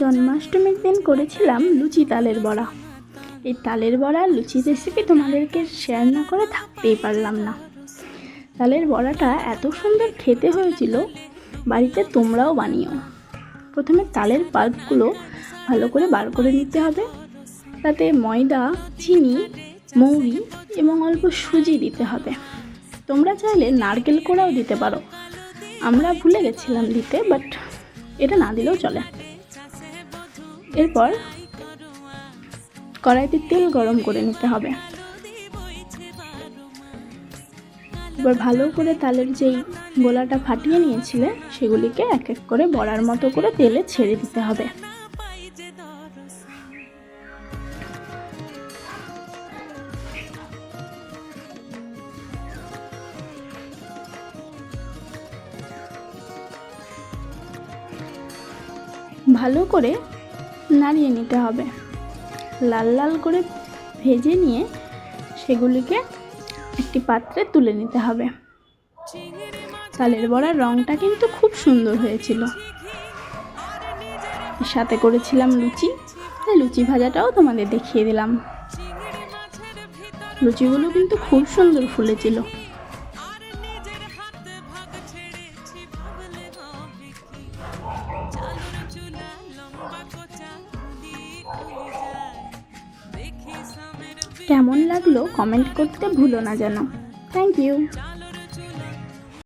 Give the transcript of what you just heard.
জন্মাষ্টমীর দিন করেছিলাম লুচি তালের বড়া। এই তালের বড়া, লুচি রেসিপি তোমাদেরকে শেয়ার না করে থাকতেই পারলাম না। তালের বড়াটা এত সুন্দর খেতে হয়েছিল, বাড়িতে তোমরাও বানিও। প্রথমে তালের পাল্পগুলো ভালো করে বার করে নিতে হবে। তাতে ময়দা, চিনি, মৌরি এবং অল্প সুজি দিতে হবে। তোমরা চাইলে নারকেল কোড়াও দিতে পারো। আমরা ভুলে গেছিলাম দিতে বাট এটা না দিলেও চলে। এরপর কড়াইতে তেল গরম করে নিতে হবে। এবার ভালো করে তালের যেই গোলাটা ফাটিয়ে নিয়েছিলে, সেগুলিকে এক এক করে বড়ার মতো করে তেলে ছেড়ে দিতে হবে। ভালো করে নাড়িয়ে নিতে হবে। লাল লাল করে ভেজে নিয়ে সেগুলিকে একটি পাত্রে তুলে নিতে হবে। তালের বড়ার রঙটা কিন্তু খুব সুন্দর হয়েছিল। সাথে করেছিলাম লুচি। তাই লুচি ভাজাটাও তোমাদের দেখিয়ে দিলাম। লুচিগুলো কিন্তু খুব সুন্দর ফুলেছিল। কেমন লাগল কমেন্ট করতে ভুলো না যেন। Thank you